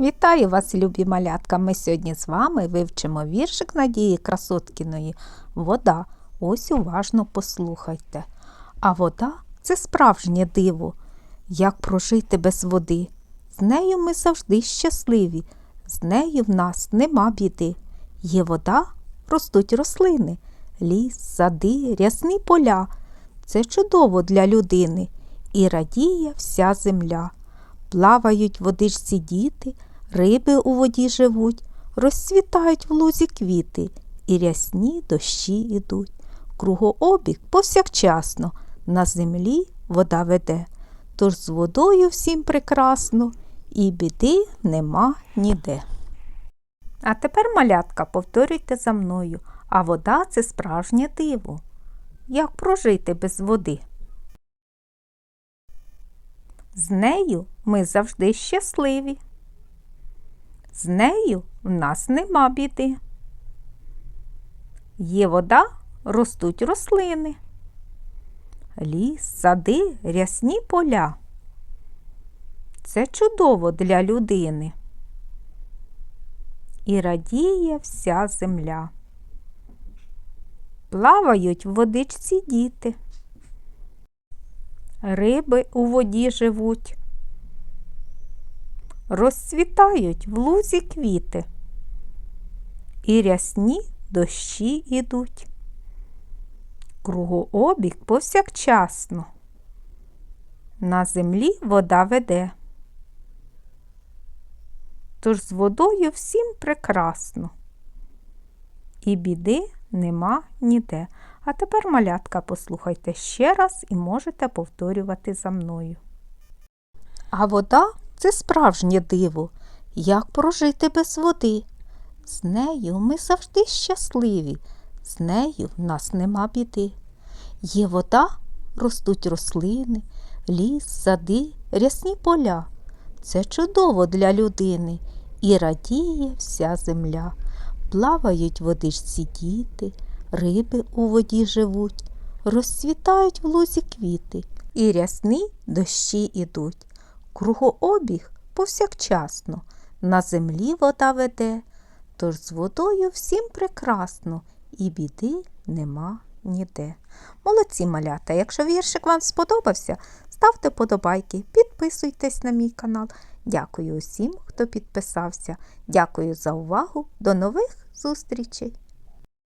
Вітаю вас, любі малятка! Ми сьогодні з вами вивчимо віршик Надії Красоткіної Вода. Ось уважно послухайте. А вода це справжнє диво. Як прожити без води? З нею ми завжди щасливі, з нею в нас нема біди. Є вода, ростуть рослини, ліс, сади, рясні поля. Це чудово для людини і радіє вся земля. Плавають водичці діти, риби у воді живуть, розцвітають в лузі квіти, і рясні дощі ідуть. Кругообіг повсякчасно на землі вода веде. Тож з водою всім прекрасно, і біди нема ніде. А тепер, малятка, повторюйте за мною, а вода це справжнє диво. Як прожити без води? З нею ми завжди щасливі. З нею в нас нема біди. Є вода, ростуть рослини. Ліс, сади, рясні поля. Це чудово для людини. І радіє вся земля. Плавають в водичці діти. Риби у воді живуть, розцвітають в лузі квіти, і рясні дощі ідуть. Кругообіг повсякчасно. На землі вода веде. Тож з водою всім прекрасно. І біди нема ніде. А тепер, малятка, послухайте ще раз і можете повторювати за мною. А вода це справжнє диво. Як прожити без води? З нею ми завжди щасливі, з нею в нас нема біди. Є вода, ростуть рослини, ліс, сади, рясні поля. Це чудово для людини і радіє вся земля. Плавають в водичці діти, риби у воді живуть, розцвітають в лузі квіти, і рясні дощі ідуть. Кругообіг повсякчасно, на землі вода веде, тож з водою всім прекрасно, і біди нема ніде. Молодці малята! Якщо віршик вам сподобався, ставте подобайки, підписуйтесь на мій канал. Дякую усім, хто підписався. Дякую за увагу. До нових зустрічей!